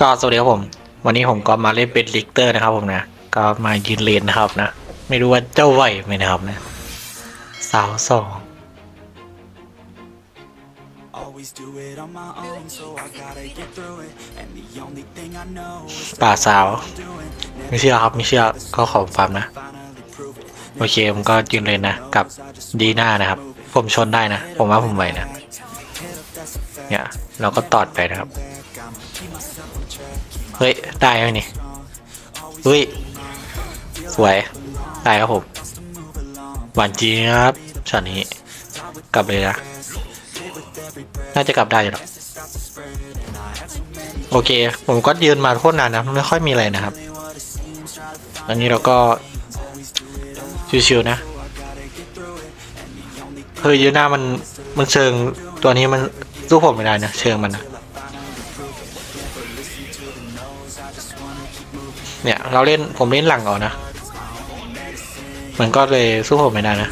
ก็สวัสดีครับผม วันนี้ผมก็มาเล่นเป็นลิกเตอร์นะครับผมนะ ก็มายืนเลนนะครับนะ ไม่รู้ว่าเจ้าไหวไหมนะครับนะสาวสอง Always do it on my own, so I gotta get through it. And the only thing I know is to ป่าสาว doing. ไม่เชื่อครับไม่เชื่อก็ขอฟาร์มนะ Finally prove it. โอเคผมก็ยืนเลนนะ กับดีน่านะครับ ผมชนได้นะ ผมว่าผมไหวนะ เนี่ย เราก็ตอดไปนะครับ เฮ้ย ได้ไหมนี่เฮ้ย สวย ได้ครับผม หวานจีครับช็อตนี้ กลับเลยนะ น่าจะกลับได้อยู่หรอกโอเค ผมก็ยืนมาโคตรนานนะ ไม่ค่อยมีอะไรนะครับ อันนี้เราก็ ชิวๆนะเฮ้ยยืนหน้ามัน มันเชิงตัวนี้มันสู้ผมไม่ได้นะ เชิงมันนะ เนี่ย เราเล่นผมเล่นหลังเอานะ มันก็เลยสู้ผมไม่ได้นะ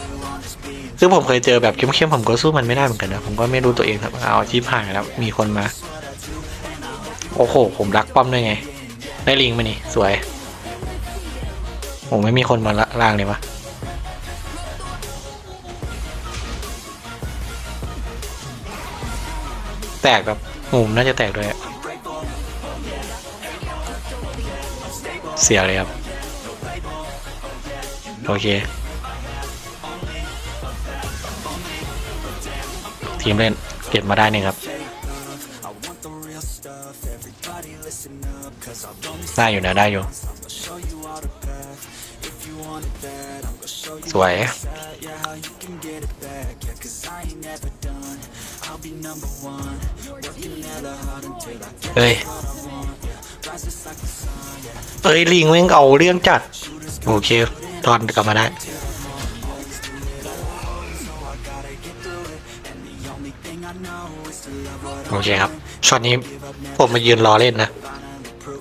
ซึ่งผมเคยเจอแบบเข้มๆผมก็สู้มันไม่ได้เหมือนกันนะ ผมก็ไม่รู้ตัวเองครับเอาชิปหายแล้ว มีคนมา โอ้โห ผมรักป้อมด้วยไง ได้ลิงมานี่ สวยผมไม่มีคนมาละล่างเลยวะแตกแบบมุมน่าจะแตกด้วยอะ เสียเลยครับ โอเค ทีมเล่นเก็บมาได้นึ่ครับ ได้อยู่นะได้อยู่ สวยเฮ้ย เอ้ยลิงแม่งเอาเรื่องจัด โอเคตอนกลับมาได้โอเคครับช็อตนี้ผมมายืนรอเล่นนะ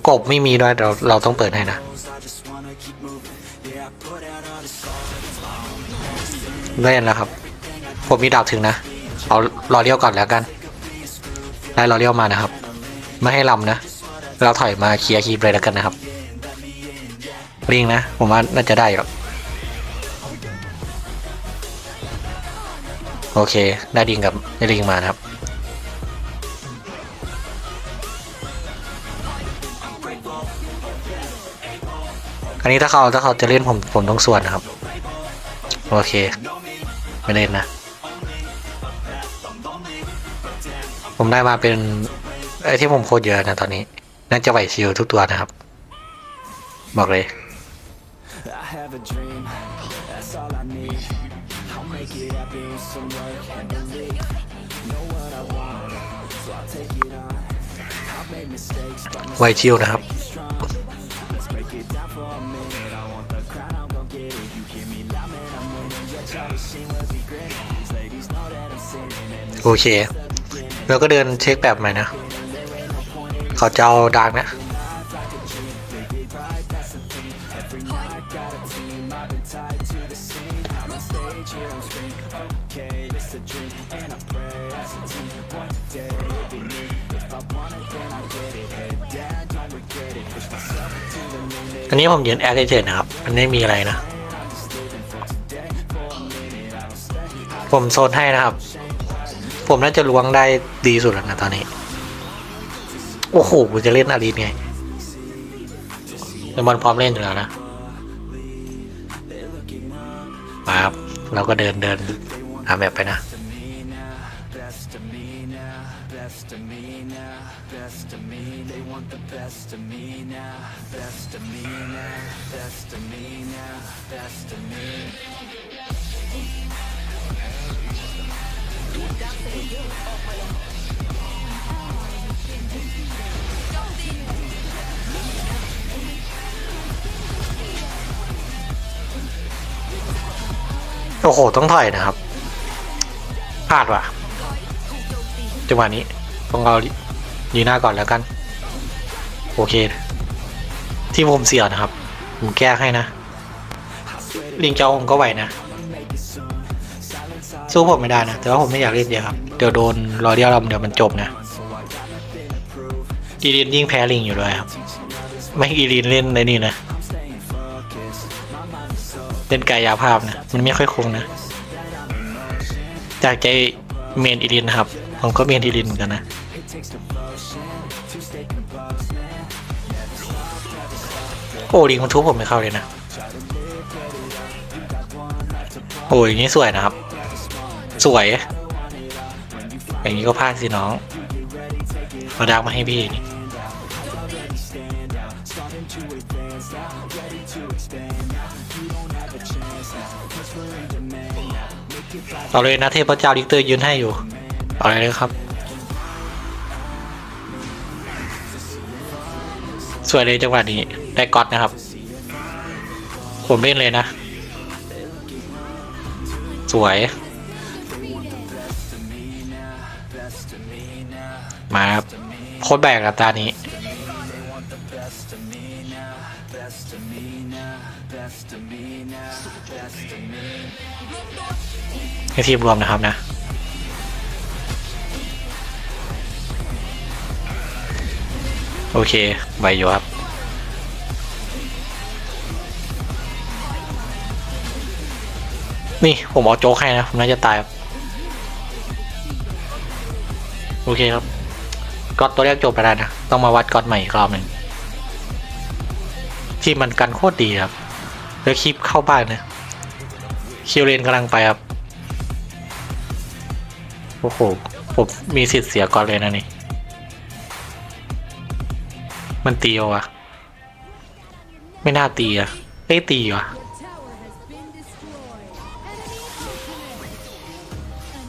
กบไม่มีด้วยเราเราต้องเปิดให้นะเล่นแล้วครับ ผมมีดาบถึงนะ เอารอเลี้ยวก่อนแล้วกัน ได้รอเลี้ยวมานะครับ ไม่ให้ลำนะ เราถอยมาเคลียร์คีบเลยแล้วกันนะครับ ลิงนะ ผมว่าน่าจะได้หรอกโอเค ได้ดิงกับได้ลิงมานะครับ อันนี้ถ้าเขาถ้าเขาจะเล่นผมผมต้องส่วนนะครับ โอเค ไม่เล่นนะ ผมได้มาเป็นไอ้ที่ผมโคตรเยอะนะตอนนี้ น่าจะไหวชิวทุกตัวนะครับ บอกเลย have a dream, that's all I need. I'll make it happen with some work and belief. Know what I want, so I'll take it on. I've made mistakes, but ไหวชิวนะครับ strong. Let's break it down for a minute. I want the crown, I'm gon' get it. You hear me loud, man, I'm winning. Your child machine will be grinning. These ladies know that I'm sinning. And โอเค แล้วก็เดินเช็คแบบใหม่นะ เขาจะเอาดาร์กนะ อันนี้ผมยืนแอคเฉยๆนะครับ มันไม่มีอะไรนะ ผมโซนให้นะครับ ผมน่าจะล้วงได้ดีสุดแล้วนะตอนนี้ โอ้โหจะเล่นอารีนไงแต่บอลพร้อมเล่นอยู่แล้วนะมาครับ เราก็เดินเดินหาแบบไปนะ best of me. They want the best of me now, best of me now, best of me now, best of me. โอ้โห ต้องถอยนะครับพลาดว่ะจังหวะนี้ต้องเอา ยีหน้าก่อนแล้วกัน โอเค ที่ผมเสียนะครับ ผมแก้ให้นะ ลิงเจ้าผมก็ไหวนะ สู้ผมไม่ได้นะ แต่ว่าผมไม่อยากเล่นเยอะครับ เดี๋ยวโดนรอเดียวเราเดี๋ยวมันจบนะอีลินยิ่งแพ้ลิงอยู่ด้วยครับ ไม่ให้อีลินเล่นในนี่นะ เล่นกายภาพนะ มันไม่ค่อยคงนะ จากใจเมนอีลินนะครับ ผมก็เมนอีลินเหมือนกันนะ โอ้ลิงมันทุบผมไม่เข้าเลยนะ โอ้ยอย่างนี้สวยนะครับ สวย อย่างนี้ก็พลาดสิน้องมาดักมาให้พี่นี่เอาเลยนะเทพเจ้าดิกเตอร์ยืนให้อยู่ เอาเลยเลยครับ สวยเลยจังหวะนี้ ได้ก๊อตนะครับ ผมเล่นเลยนะ สวย มาครับโคตรแบกกับตานี้ให้ทีมรวมนะครับนะ โอเคไหวอยู่ครับ นี่ผมเอาโจ๊กให้นะ ผมน่าจะตายครับโอเคครับก๊อตตัวแรกจบไปแล้วนะ ต้องมาวัดก๊อตใหม่อีกรอบหนึ่งที่มันกันโคตรดีครับ แล้วคลิปเข้าบ้านนะคิวเลนกำลังไปครับ โอ้โห ผมมีสิทธิ์เสียก่อนเลยนะนี่ มันตีเอาวะไม่น่าตีอะเอ้ยตีวะ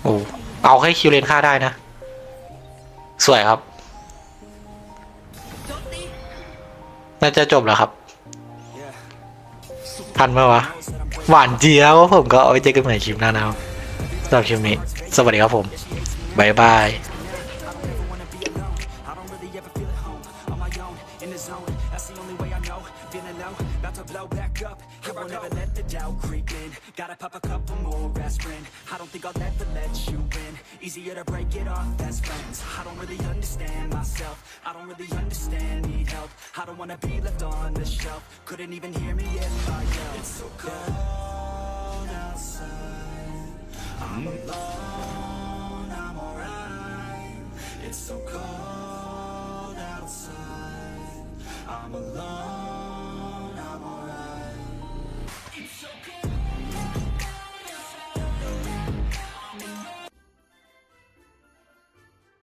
โอ้เอาให้คิวเลนฆ่าได้นะ สวยครับ น่าจะจบแล้วครับ ทันไหมวะ หวานเจียบผมก็เอาไว้เจอกันใหม่คลิปหน้านะครับสำหรับคลิปนี้ สวัสดีครับผมบายบาย I don't really ever feel at home on my own in the zone. That's the only way I know. Feeling low, about to blow back up. Here I never let the doubt creep in. Gotta pop a couple more aspirin. I don't think I'll ever let you win Easier to break it off best friends. I don't really understand myself. I don't really understand, need help. I don't wanna be left on the shelf. Couldn't even hear me if I yelled. It's so cold outside. I'm alone, I'm alright. It's so cold I'm alone.